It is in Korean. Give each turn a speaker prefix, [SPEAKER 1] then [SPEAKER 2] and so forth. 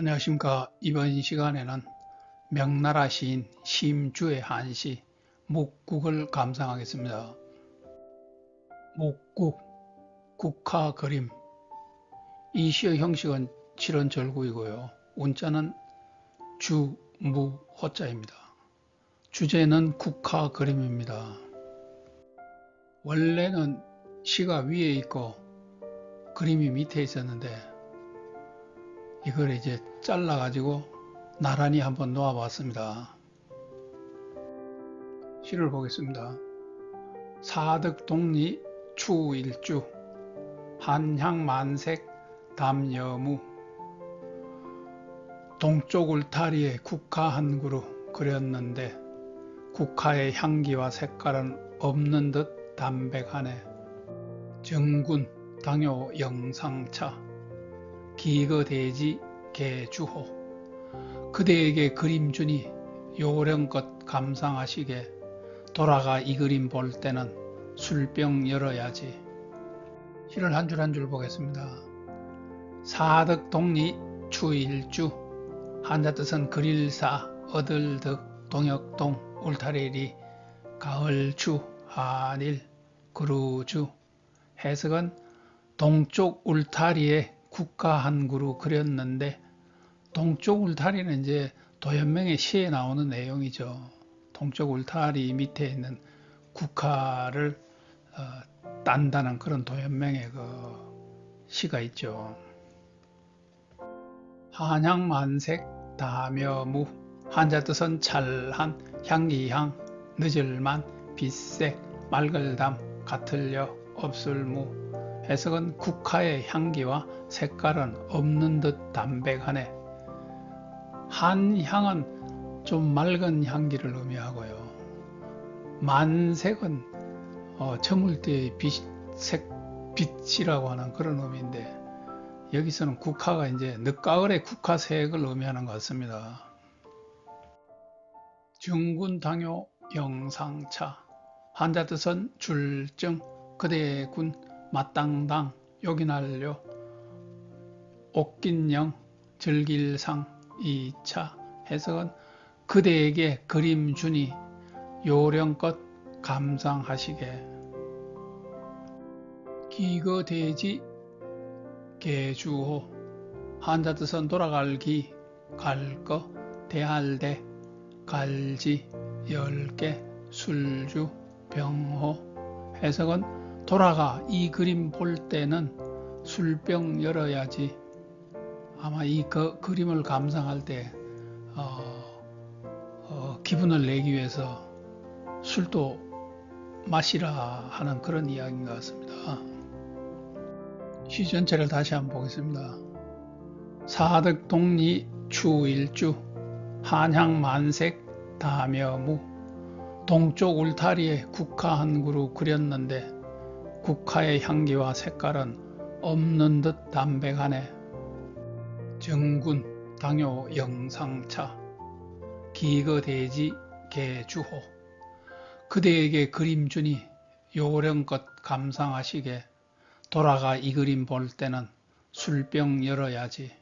[SPEAKER 1] 안녕하십니까. 이번 시간에는 명나라 시인 심주의 한시 묵국을 감상하겠습니다. 묵국, 국화 그림 이 시의 형식은 칠원절구이고요. 운자는 주, 무, 호자입니다. 주제는 국화 그림입니다. 원래는 시가 위에 있고 그림이 밑에 있었는데 이걸 이제 잘라 가지고 나란히 한번 놓아 봤습니다. 시를 보겠습니다. 사득동리 추일주 한향만색 담여무 동쪽 울타리에 국화 한 그루 그렸는데 국화의 향기와 색깔은 없는 듯 담백하네. 정군 당요 영상차 기거대지 개주호. 그대에게 그림 주니 요령껏 감상하시게. 돌아가 이 그림 볼 때는 술병 열어야지. 시를 한 줄 한 줄 보겠습니다. 사득 동리 추일주. 한자 뜻은 그릴사 어들득 동역동 울타리리 가을주 한일 그루주. 해석은 동쪽 울타리에 국가 한 그루 그렸는데 동쪽 울타리는 이제 도연명의 시에 나오는 내용이죠. 동쪽 울타리 밑에 있는 국화를 어, 딴다는 그런 도연명의 그 시가 있죠. 한향만색 다묘무 한자 뜻은 찰한 향기향 늦을만 빛색 맑을담 같을려 없을무 해석은 국화의 향기와 색깔은 없는 듯 담백하네. 한향은 좀 맑은 향기를 의미하고요. 만색은 어, 저물 때의 빛, 색, 빛이라고 하는 그런 의미인데 여기서는 국화가 이제 늦가을의 국화색을 의미하는 것 같습니다. 중군 당요 영상차 한자 뜻은 줄정 그대의 군 마땅당 요긴하려. 옥긴영 즐길상 이차. 해석은 그대에게 그림 주니 요령껏 감상하시게. 기거대지 개주호. 한자 뜻은 돌아갈 기, 갈 거, 대할 대, 갈지, 열개, 술주, 병호. 해석은 돌아가 이 그림 볼 때는 술병 열어야지 아마 이 그, 그림을 감상할 때 어, 어, 기분을 내기 위해서 술도 마시라 하는 그런 이야기인 것 같습니다. 시 전체를 다시 한번 보겠습니다. 사득 동리 추일주 한향 만색 다묘무 동쪽 울타리에 국화 한 그루 그렸는데 국화의 향기와 색깔은 없는 듯 담백하네. 정군, 당요, 영상차, 기거대지, 개주호. 그대에게 그림 주니 요령껏 감상하시게 돌아가 이 그림 볼 때는 술병 열어야지.